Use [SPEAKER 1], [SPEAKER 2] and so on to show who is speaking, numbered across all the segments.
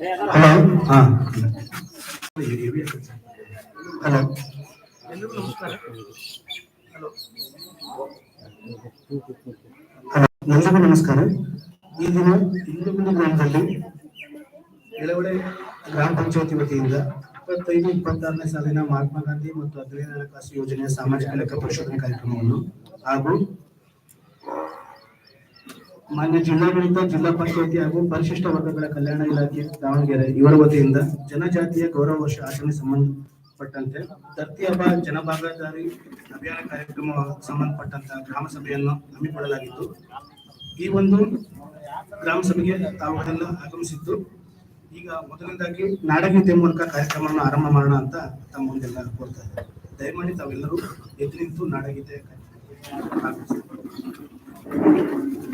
[SPEAKER 1] Hello ಹಾ. Hello hello ಎಲ್ರಿಗೂ ನಮಸ್ಕಾರ. ಈ ದಿನ ಗ್ರಾಮದಲ್ಲಿ ಎಳವಡೆ ಗ್ರಾಮ ಪಂಚಾಯತಿ ವತಿಯಿಂದ ಇಪ್ಪತ್ತೈದು ಇಪ್ಪತ್ತಾರನೇ ಸಾಲಿನ ಮಹಾತ್ಮ ಗಾಂಧಿ ಮತ್ತು ಹದಿನೈದನೇ ಹಣಕಾಸು ಯೋಜನೆಯ ಸಾಮಾಜಿಕ ಲೆಕ್ಕ ಪರಿಶೋಧನೆ ಕಾರ್ಯಕ್ರಮವನ್ನು ಹಾಗೂ ಮಾನ್ಯ ಜಿಲ್ಲಾಡಳಿತ, ಜಿಲ್ಲಾ ಪಂಚಾಯತಿ ಹಾಗೂ ಪರಿಶಿಷ್ಟ ವರ್ಗಗಳ ಕಲ್ಯಾಣ ಇಲಾಖೆ ದಾವಣಗೆರೆ ಇವರ ವತಿಯಿಂದ ಜನಜಾತಿಯ ಗೌರವ ವರ್ಷ ಆಚರಣೆ ಸಂಬಂಧಪಟ್ಟಂತೆ ಧರ್ತಿ ಹಬ್ಬ ಜನಭಾಗದಾರಿ ಅಭಿಯಾನ ಕಾರ್ಯಕ್ರಮ ಸಂಬಂಧಪಟ್ಟಂತ ಗ್ರಾಮ ಸಭೆಯನ್ನು ಹಮ್ಮಿಕೊಳ್ಳಲಾಗಿತ್ತು. ಈ ಒಂದು ಗ್ರಾಮ ಸಭೆಗೆ ತಾವುಗಳೆಲ್ಲ ಆಗಮಿಸಿದ್ದು. ಈಗ ಮೊದಲನೇದಾಗಿ ನಾಡಗೀತೆ ಮೂಲಕ ಕಾರ್ಯಕ್ರಮವನ್ನು ಆರಂಭ ಮಾಡೋಣ ಅಂತ ತಮ್ಮ ಮುಂದೆಲ್ಲ ಕೋರ್ತಾ ದಯಮಾಡಿ ತಾವೆಲ್ಲರೂ ಎದ್ದು ನಿಂತು ನಾಡಗೀತೆ ಕಾರ್ಯಕ್ರಮಕ್ಕೆ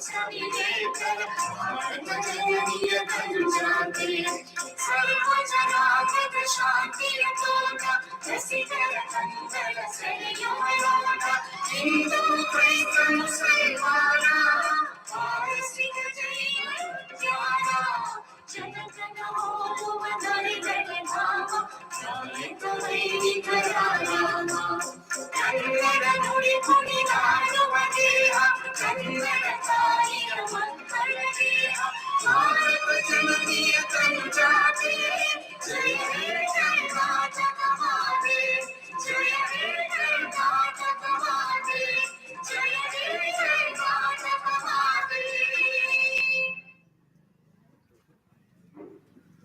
[SPEAKER 2] शान्ति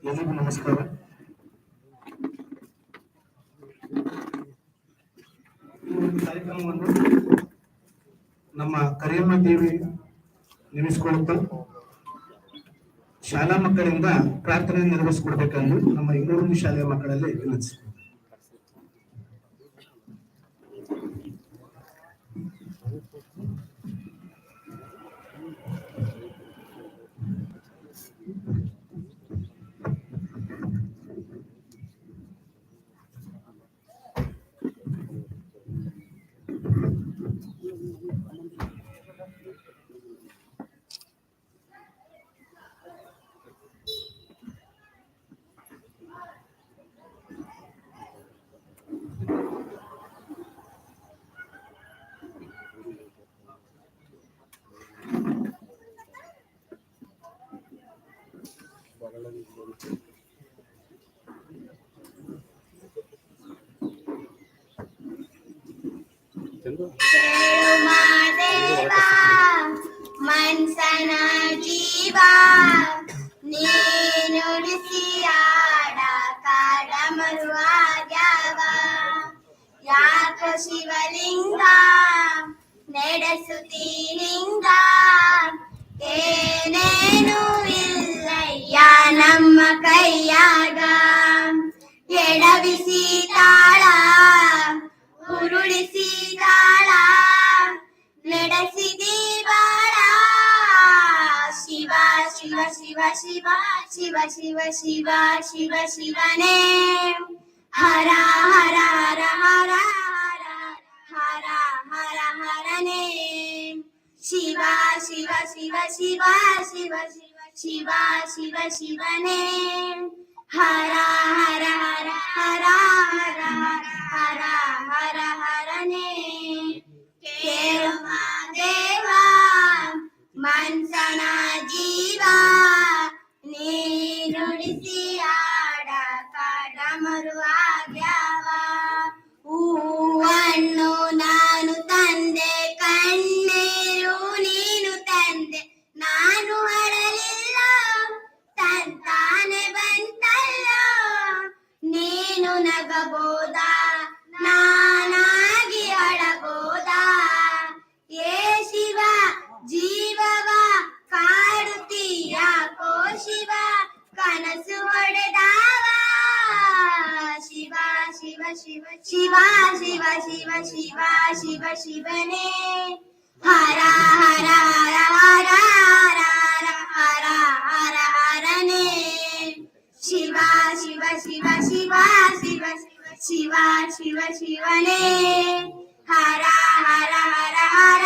[SPEAKER 1] ಎಲ್ರಿಗೂ ನಮಸ್ಕಾರ. ಈ ಒಂದು ಕಾರ್ಯಕ್ರಮವನ್ನು ನಮ್ಮ ಕರಿಯಮ್ಮ ದೇವಿ ನಿರ್ಮಿಸಿಕೊಳ್ಳುತ್ತ ಶಾಲಾ ಮಕ್ಕಳಿಂದ ಪ್ರಾರ್ಥನೆ ನೆರವೇರಿಸಿಕೊಡ್ಬೇಕೆಂದು ನಮ್ಮ ಇನ್ನೂರೊಂದು ಶಾಲೆಯ ಮಕ್ಕಳಲ್ಲಿ ವಿನಂತಿಸಿ
[SPEAKER 3] ದೇವಾ ಮನ್ಸನ ಜೀವ ನೀನುಡಿಸಿ ಆಡ ಕಾಡ ಮರುವಾಗ್ಯಾವ ಯಾಕ ಶಿವಲಿಂಗ ಏನೇನು ಇಲ್ಲಯ್ಯ ನಮ್ಮ ಕೈಯಾಗ ಎಡವಿಸಿ ತಾಳ. ಉರುಳಿಸಿ ತಾಳ ನಡೆಸಿದಿ ಬಾಳ ಶಿವ ಶಿವ ಶಿವ ಶಿವ ಶಿವ ಶಿವ ಶಿವ ಶಿವ ಶಿವನೇ ಹರ ಹರ ಹರ ಹರ ಹರ ಹರ ಹರ ಹರನೇ ಶಿವ ಶಿವ ಶಿವ ಶಿವ ಶಿವ ಶಿವ ಶಿವ ಶಿವ ಶಿವನೇ हरा हर हर हरा हर हर हरा हर हरने केरुमा देवा ಮನ್ಸನ ಜೀವ ನೀನುಡಿಸಿಯ శివ శివ శివ శివ శివ శివనే హర హర హర హర హర హర హర హరనే శివ శివ శివ శివ శివ శివ శివ శివనే హర హర హర హర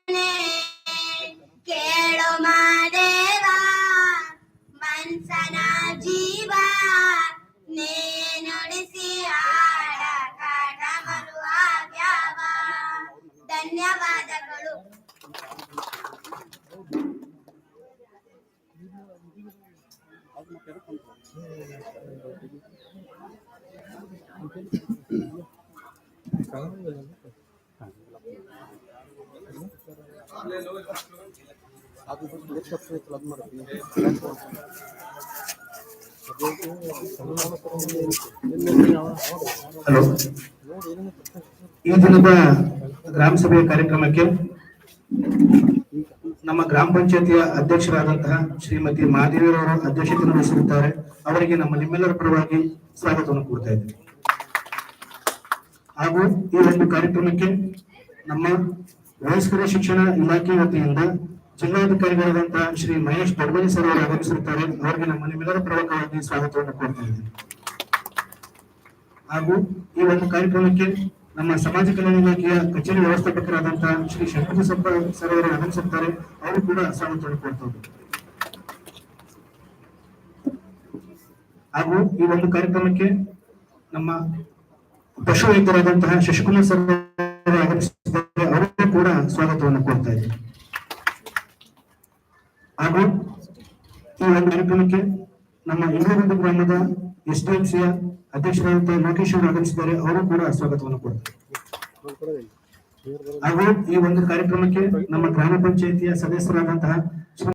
[SPEAKER 1] हलो ग्राम देख कार्यक्रम हेलो ನಮ್ಮ ಗ್ರಾಮ ಪಂಚಾಯತಿಯ ಅಧ್ಯಕ್ಷರಾದಂತಹ ಶ್ರೀಮತಿ ಮಾದೇವಿಯರವರು ಅಧ್ಯಕ್ಷತೆ ವಹಿಸಿರುತ್ತಾರೆ. ಅವರಿಗೆ ನಮ್ಮ ನಿಮ್ಮೆಲ್ಲರ ಪರವಾಗಿ ಸ್ವಾಗತವನ್ನು ಕೊಡ್ತಾ ಇದ್ದೇವೆ ಹಾಗೂ ಈ ಒಂದು ಕಾರ್ಯಕ್ರಮಕ್ಕೆ ನಮ್ಮ ವಯಸ್ಕರ ಶಿಕ್ಷಣ ಇಲಾಖೆ ವತಿಯಿಂದ ಜಿಲ್ಲಾಧಿಕಾರಿಗಳಾದಂತಹ ಶ್ರೀ ಮಹೇಶ್ ಬರ್ಬಲಿ ಸರ್ ಅವರು ಆಗಮಿಸಿರುತ್ತಾರೆ. ಅವರಿಗೆ ನಮ್ಮ ನಿಮ್ಮೆಲ್ಲರ ಪರವಾಗಿ ಸ್ವಾಗತವನ್ನು ಕೊಡ್ತಾ ಇದ್ದೇವೆ ಹಾಗೂ ಈ ಒಂದು ಕಾರ್ಯಕ್ರಮಕ್ಕೆ ನಮ್ಮ ಸಮಾಜ ಕಲ್ಯಾಣ ಇಲಾಖೆಯ ಕಚೇರಿ ವ್ಯವಸ್ಥಾಪಕರಾದಂತಹ ಶ್ರೀ ಶಂಕರ ಸಪ್ಪ ಸರ್ ಅವರು ಆಗಮಿಸುತ್ತಾರೆ. ಅವರು ಕೂಡ ಸ್ವಾಗತವನ್ನು ಕೋರ್ತಾರೆ ಹಾಗೂ ಈ ಒಂದು ಕಾರ್ಯಕ್ರಮಕ್ಕೆ ನಮ್ಮ ಪಶು ವೈದ್ಯರಾದಂತಹ ಶಶಿಕುಮಾರ್ ಸರ್ ಅವರು ಆಗಮಿಸಿದ್ದಾರೆ. ಅವರಿಗೂ ಕೂಡ ಸ್ವಾಗತವನ್ನು ಕೊಡ್ತಾ ಇದ್ದಾರೆ. ಹಾಗೂ ಈ ಒಂದು ಕಾರ್ಯಕ್ರಮಕ್ಕೆ ನಮ್ಮ ಇಂಗ್ಲೂರು ಗ್ರಾಮದ ಎಸ್ ಅಧ್ಯಕ್ಷರಾದ ಎಂ ಸಿಯ ಅಧ್ಯಕ್ಷರಾದಂತಹ ಲೋಕೇಶ್ ಅವರು ಆಗಮಿಸಿದ್ದಾರೆ, ಅವರು ಕೂಡ ಸ್ವಾಗತವನ್ನು ಕೊಡ್ತಾರೆ. ಹಾಗೂ ಈ ಒಂದು ಕಾರ್ಯಕ್ರಮಕ್ಕೆ ನಮ್ಮ ಗ್ರಾಮ ಪಂಚಾಯತಿಯ ಸದಸ್ಯರಾದಂತಹ